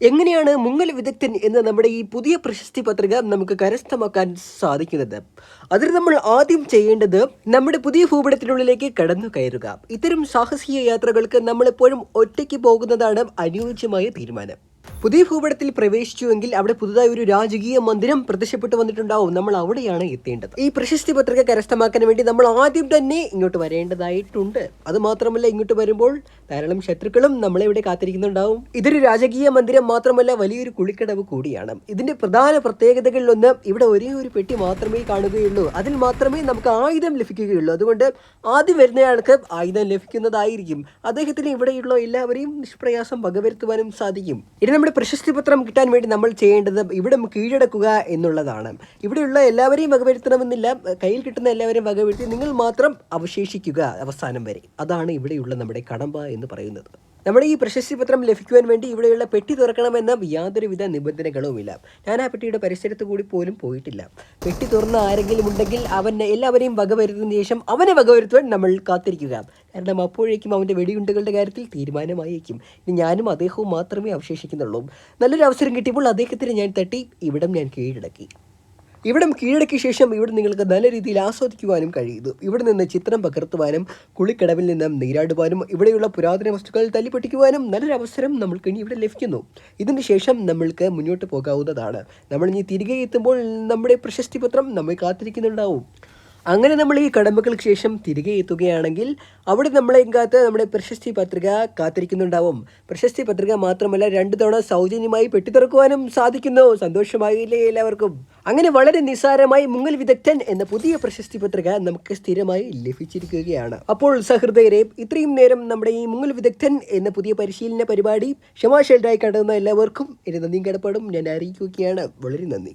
എങ്ങനെയാണ് മുങ്ങൽ വിദഗ്ധൻ എന്ന നമ്മുടെ ഈ പുതിയ പ്രശസ്തി പത്രിക നമുക്ക് കരസ്ഥമാക്കാൻ സാധിക്കുന്നത്? അതിന് നമ്മൾ ആദ്യം ചെയ്യേണ്ടത് നമ്മുടെ പുതിയ ഭൂപടത്തിനുള്ളിലേക്ക് കടന്നു കയറുക. ഇത്തരം സാഹസിക യാത്രകൾക്ക് നമ്മളെപ്പോഴും ഒറ്റയ്ക്ക് പോകുന്നതാണ് അനുയോജ്യമായ തീരുമാനം. പുതിയ ഭൂപടത്തിൽ പ്രവേശിച്ചുവെങ്കിൽ അവിടെ പുതുതായി ഒരു രാജകീയ മന്ദിരം പ്രത്യക്ഷപ്പെട്ടു വന്നിട്ടുണ്ടാവും. നമ്മൾ അവിടെയാണ് എത്തേണ്ടത്. ഈ പ്രശസ്തി പത്രിക കരസ്ഥമാക്കാൻ വേണ്ടി നമ്മൾ ആദ്യം തന്നെ ഇങ്ങോട്ട് വരേണ്ടതായിട്ടുണ്ട്. അത് മാത്രമല്ല ഇങ്ങോട്ട് വരുമ്പോൾ ധാരാളം ശത്രുക്കളും നമ്മളെ ഇവിടെ കാത്തിരിക്കുന്നുണ്ടാവും. ഇതൊരു രാജകീയ മന്ദിരം മാത്രമല്ല വലിയൊരു കുളിക്കടവ് കൂടിയാണ്. ഇതിന്റെ പ്രധാന പ്രത്യേകതകളിലൊന്ന് ഇവിടെ ഒരേ ഒരു പെട്ടി മാത്രമേ കാണുകയുള്ളൂ. അതിൽ മാത്രമേ നമുക്ക് ആയുധം ലഭിക്കുകയുള്ളൂ. അതുകൊണ്ട് ആദ്യം വരുന്നയാൾക്ക് ആയുധം ലഭിക്കുന്നതായിരിക്കും. അദ്ദേഹത്തിന് ഇവിടെയുള്ള എല്ലാവരെയും നിഷ്പ്രയാസം വകവരുത്തുവാനും സാധിക്കും. ഇനി നമ്മുടെ പ്രശസ്തി പത്രം കിട്ടാൻ വേണ്ടി നമ്മൾ ചെയ്യേണ്ടത് ഇവിടെ കീഴടക്കുക എന്നുള്ളതാണ്. ഇവിടെയുള്ള എല്ലാവരെയും വകവരുത്തണമെന്നില്ല. കയ്യിൽ കിട്ടുന്ന എല്ലാവരെയും വകവരുത്തി നിങ്ങൾ മാത്രം അവശേഷിക്കുക അവസാനം വരെ. അതാണ് ഇവിടെയുള്ള നമ്മുടെ കടമ്പ എന്ന് പറയുന്നത്. നമ്മുടെ ഈ പ്രശസ്തി പത്രം ലഭിക്കുവാൻ വേണ്ടി ഇവിടെയുള്ള പെട്ടി തുറക്കണമെന്ന യാതൊരുവിധ നിബന്ധനകളുമില്ല. ഞാൻ ആ പെട്ടിയുടെ പരിസരത്ത് കൂടി പോലും പോയിട്ടില്ല. പെട്ടി തുറന്ന ആരെങ്കിലും ഉണ്ടെങ്കിൽ അവൻ എല്ലാവരെയും വകവരുത്തുന്ന ശേഷം അവനെ വകവരുത്തുവാൻ നമ്മൾ കാത്തിരിക്കുക. കാരണം അപ്പോഴേക്കും അവന്റെ വെടിയുണ്ടുകളുടെ കാര്യത്തിൽ തീരുമാനമായേക്കും. ഇനി ഞാനും അദ്ദേഹവും മാത്രമേ അവശേഷിക്കുന്നുള്ളൂ. നല്ലൊരു അവസരം കിട്ടിയപ്പോൾ അദ്ദേഹത്തിന് ഞാൻ തട്ടി ഇവിടം ഞാൻ കീഴടക്കി. ഇവിടം കീഴടക്കിയ ശേഷം ഇവിടെ നിങ്ങൾക്ക് നല്ല രീതിയിൽ ആസ്വദിക്കുവാനും കഴിയുന്നു. ഇവിടെ നിന്ന് ചിത്രം പകർത്തുവാനും കുളിക്കടവിൽ നിന്നും നീരാടുവാനും ഇവിടെയുള്ള പുരാതന വസ്തുക്കൾ തല്ലിപ്പൊട്ടിക്കുവാനും നല്ലൊരു അവസരം നമ്മൾക്ക് ഇനി ഇവിടെ ലഭിക്കുന്നു. ഇതിന് ശേഷം നമ്മൾക്ക് മുന്നോട്ട് പോകാവുന്നതാണ്. നമ്മൾ ഇനി തിരികെ എത്തുമ്പോൾ നമ്മുടെ പ്രശസ്തി പത്രം നമ്മെ കാത്തിരിക്കുന്നുണ്ടാവും. അങ്ങനെ നമ്മൾ ഈ കടമ്പകൾക്ക് ശേഷം തിരികെ എത്തുകയാണെങ്കിൽ അവിടെ നമ്മളെ കാത്ത് നമ്മുടെ പ്രശസ്തി പത്രിക കാത്തിരിക്കുന്നുണ്ടാവും. പ്രശസ്തി പത്രിക മാത്രമല്ല രണ്ടു തവണ സൗജന്യമായി പെട്ടിത്തുറക്കുവാനും സാധിക്കുന്നു. സന്തോഷമായില്ലേ എല്ലാവർക്കും. അങ്ങനെ വളരെ നിസ്സാരമായി മുങ്ങൽ വിദഗ്ധൻ എന്ന പുതിയ പ്രശസ്തി പത്രിക നമുക്ക് സ്ഥിരമായി ലഭിച്ചിരിക്കുകയാണ്. അപ്പോൾ സഹൃദയരെ ഇത്രയും നേരം നമ്മുടെ ഈ മുങ്ങൽ വിദഗ്ധൻ എന്ന പുതിയ പരിശീലന പരിപാടി ക്ഷമാശീലരായി കണ്ടെന്ന എല്ലാവർക്കും എന്റെ നന്ദിയും കടപ്പാടും. ഞാൻ അറിയിക്കുകയാണ് വളരെ നന്ദി.